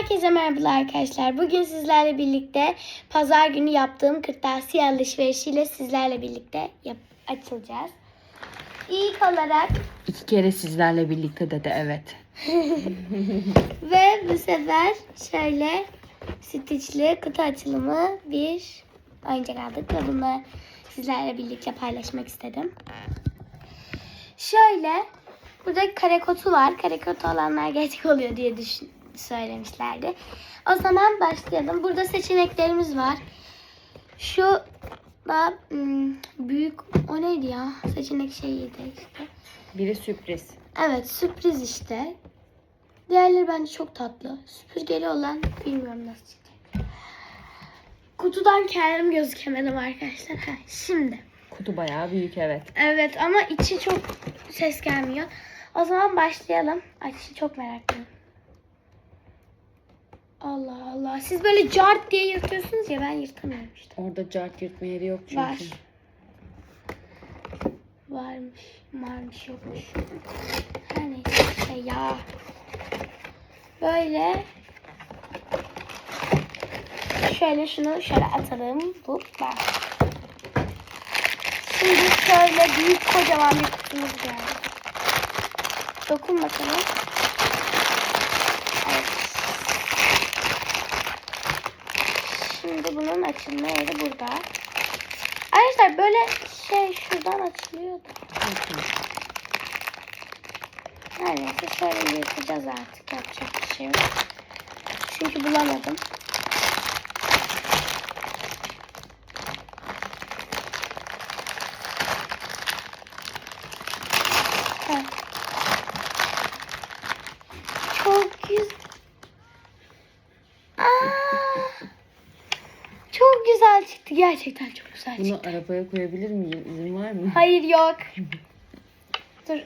Herkese merhabalar arkadaşlar. Bugün sizlerle birlikte pazar günü yaptığım kırtasiye alışverişiyle sizlerle birlikte yap- açılacağız. İlk olarak İki kere sizlerle birlikte dedi evet. ve bu sefer şöyle stitchli kutu açılımı bir oyuncak aldık ve bunu sizlerle birlikte paylaşmak istedim. Şöyle burada kare kotu var. Kare kotu olanlar gerçek oluyor diye düşün söylemişlerdi. O zaman başlayalım. Burada seçeneklerimiz var. Şu da hmm, büyük o neydi ya? Seçenek şeyiydi işte. Biri sürpriz. Evet sürpriz işte. Diğerleri bence çok tatlı. Süpürgeli olan bilmiyorum nasıl çıkacak. Kutudan kendim gözükemedim arkadaşlar. Ha, şimdi. Kutu bayağı büyük evet. Evet ama içi çok ses gelmiyor. O zaman başlayalım. Açışı çok meraklıyım. Allah Allah. Siz böyle cart diye yırtıyorsunuz ya ben yırtamıyorum işte. Orada cart yırtma yeri yok çünkü. Var. Varmış. Varmış yokmuş. Her neyse işte ya. Böyle. Şöyle şunu şöyle atalım. Bu var. Şimdi şöyle büyük kocaman bir kutumuz geldi. Dokun bakalım. Evet. Şimdi bunun açılma yeri burada. Arkadaşlar böyle şey şuradan açılıyordu. Her neyse şöyle yırtacağız artık. Yapacak bir şey yok. Çünkü bulamadım. Heh. Çok güzel. Aa! Çok güzel çıktı. Gerçekten çok güzel çıktı. Bunu arabaya koyabilir miyim? İzin var mı? Hayır yok. Dur.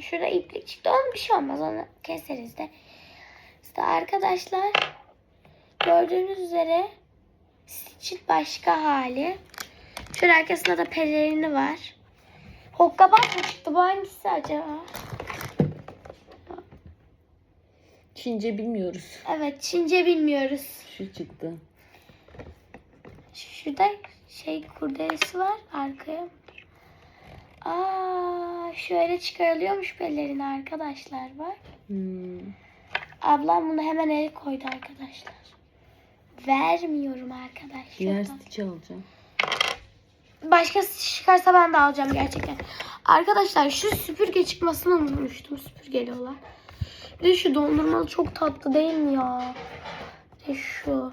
Şurada iplik çıktı. Onun bir şey olmaz. Onu keseriz de. İşte arkadaşlar gördüğünüz üzere Stitch'in başka hali. Şöyle arkasında da pelerini var. Hokkabat mı çıktı? Bu hangisi acaba? Çince bilmiyoruz. Evet Çince bilmiyoruz. Şu çıktı. Şurada şey kurdelesi var arkaya. Aa, şöyle çıkarılıyormuş pelerini arkadaşlar bak. Hmm. Ablam bunu hemen el koydu arkadaşlar. Vermiyorum arkadaşlar. Diğer stitch alacağım. Başkası çıkarsa ben de alacağım gerçekten. Arkadaşlar şu süpürge çıkmasını unutmuştum süpürgeli olan. Bir de şu dondurmalı çok tatlı değil mi ya? Bir de şu.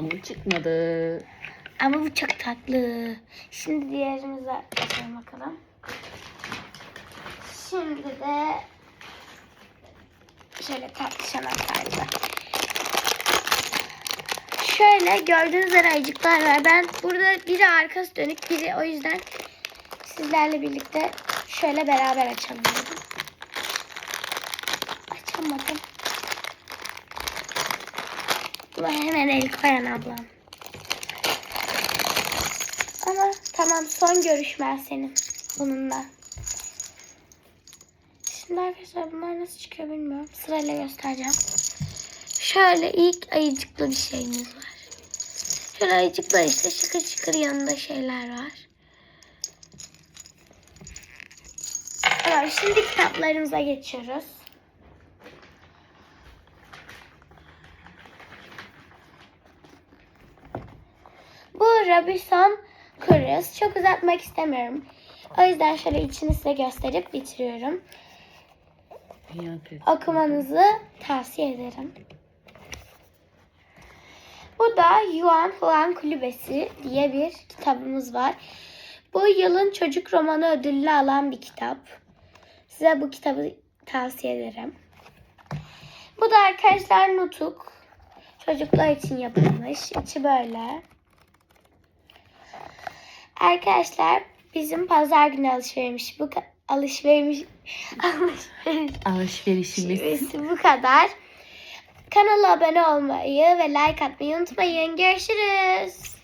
Ama çıkmadı. Ama bu çok tatlı. Şimdi diğerimize açalım bakalım. Şimdi de şöyle tatlı şanaklarla. Şöyle gördüğünüz üzere var. Ben burada biri arkası dönük biri o yüzden sizlerle birlikte şöyle beraber açalım. Açamadım. Buna hemen el koyan ablam. Ama tamam son görüşmen senin bununla. Şimdi arkadaşlar bunlar nasıl çıkıyor bilmiyorum. Sırayla göstereceğim. Şöyle ilk ayıcıklı bir şeyimiz var. Şöyle ayıcıklar işte şıkır şıkır yanında şeyler var. Evet şimdi kitaplarımıza geçiyoruz. Bu Robinson Crusoe. Çok uzatmak istemiyorum. O yüzden şöyle içini size gösterip bitiriyorum. Okumanızı tavsiye ederim. Bu da Yuan Huan Kulübesi diye bir kitabımız var. Bu yılın çocuk romanı ödülünü alan bir kitap. Size bu kitabı tavsiye ederim. Bu da arkadaşlar Nutuk. Çocuklar için yapılmış. İçi böyle. Arkadaşlar bizim pazar günü alışvermiş bu alışvermiş alışveriş Alışverişimiz. Bu kadar. Kanala abone olmayı ve like atmayı unutmayın. Görüşürüz.